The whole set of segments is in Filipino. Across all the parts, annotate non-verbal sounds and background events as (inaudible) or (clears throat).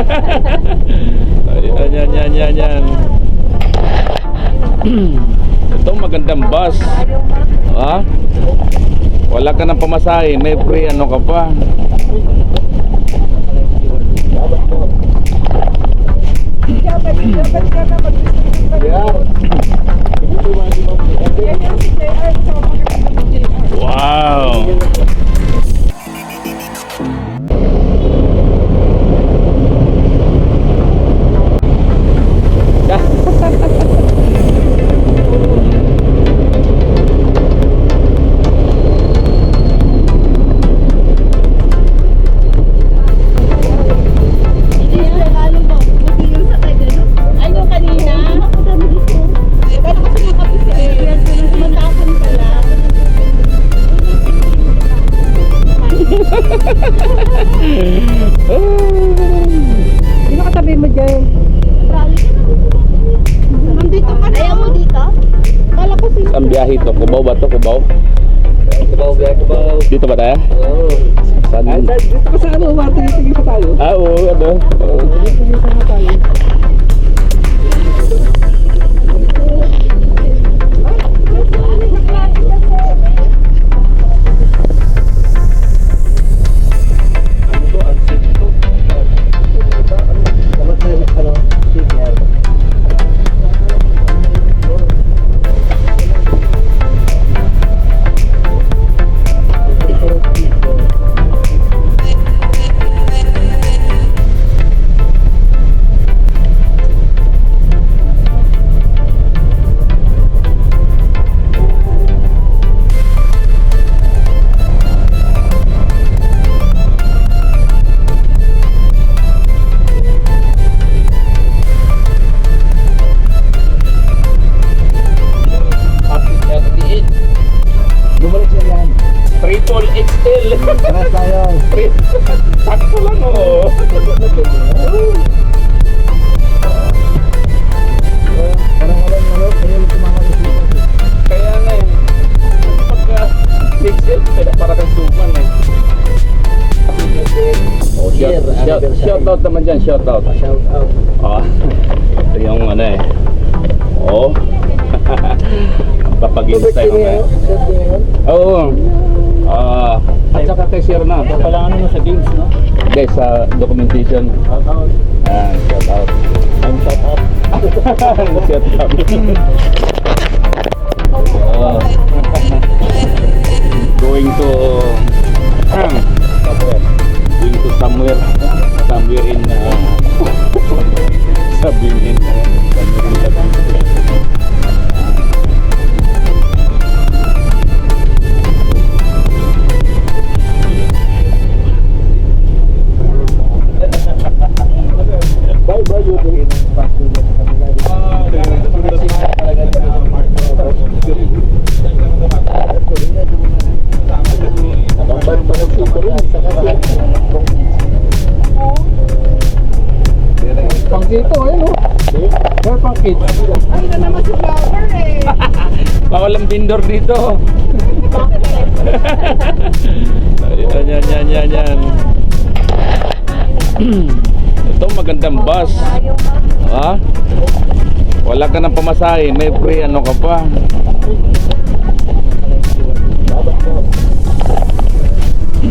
Ayan, yan, yan, yan, yan. (clears throat) Ito magandang bus. Ha? Wala ka ng pamasahe, may free ano ka pa. (clears throat) Dapat, biyahe to, Cubao ba to? Cubao? Kubaw, biya, kubaw. Dito ba tayo? Oo. Saan? Ay, dito ka sa ano, matigil-tigil pa tayo. Ah, oo, ano? Oo. Tayo. Sakto lang, ano, kaya nga eh. Pagka kaya para kang suman eh. Oh, shout, shout, shout out naman dyan, shout out. Shout out. Oh, ito yung ano eh. Oh. Papag-instay mo na. Oo. Ah, at saka kay Sir na. Pala ano mo sa games, no? Guys, sa documentation. Shout out. Ah, shout out. I'm shout out. (laughs) shout out. (laughs) Pangkito. Ay, na naman si Flower eh. (laughs) Bawal ang vendor dito. yan, yan, yan, yan, yan. (clears throat) Ito magandang bus. Ha? Wala ka ng pamasahe, may free ano ka pa.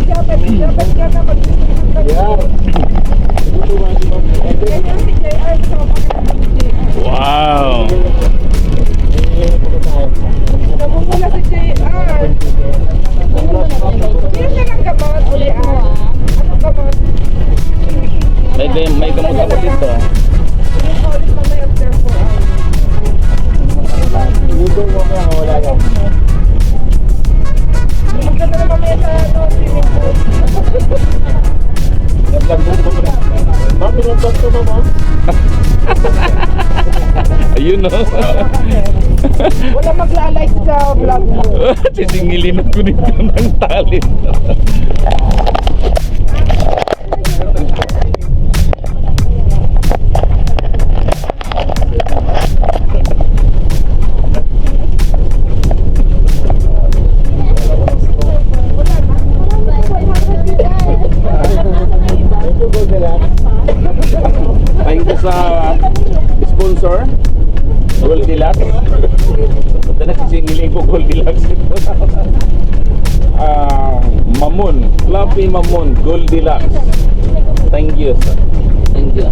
Dapat, (clears throat) Ayun no. (laughs) Wala magla-like sa vlog mo. (laughs) Sisingilin ako nito ng talent. Goldilocks. Ito na sisingiling ko Goldilocks. Ah, Mamon. Fluffy Mamon. Goldilocks. Thank you. sir. Thank you.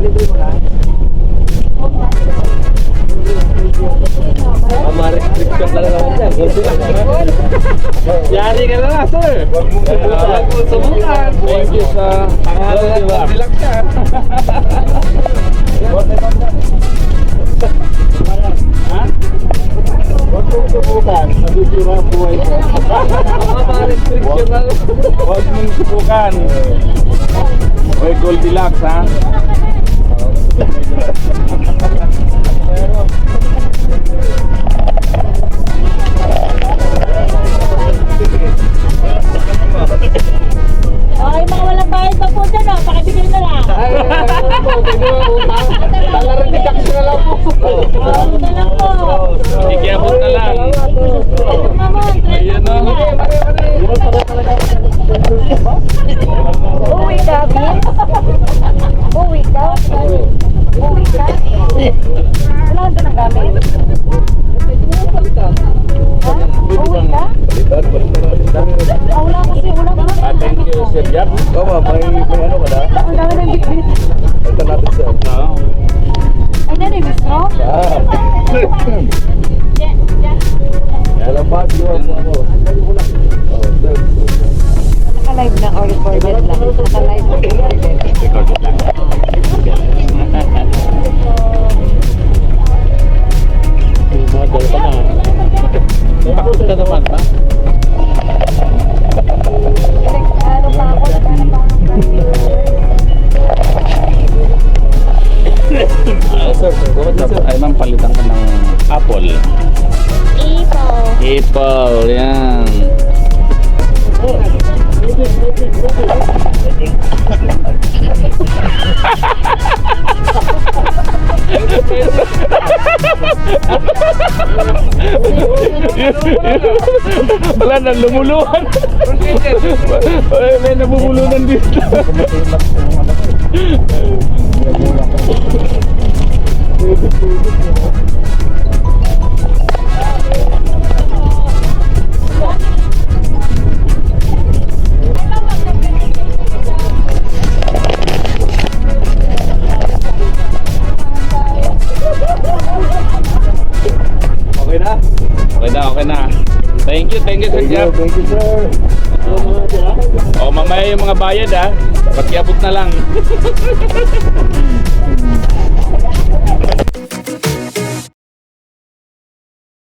Mama restriction ka na naman dyan. Yari ka na na, sir. Huwag mong subukan. Thank you sa Pangalan ng Goldilocks. Goldilocks ka. (laughs) Mong subukan. Masisira ang buhay na. Huwag mong subukan. Oy, Goldilocks ha. Ay, Walang bag yun. Ano? Oh, sir. Naka-live lang or recorded lang? Naka-live or recorded? Recorded lang. Model ka na. Bakit ka naman pa ako? Ano pa ako? Ah, sir, ay ma'am, palitan ko ng apple. Apple, yan. Wala nang lumuluhan. Ay, may nabubulunan dito. Okay Okay na, okay na. Thank you, thank you, Sir Jeff. Thank you, sir. Oh, mamaya yung mga bayad ah. ha. Pakiabot na lang. (laughs)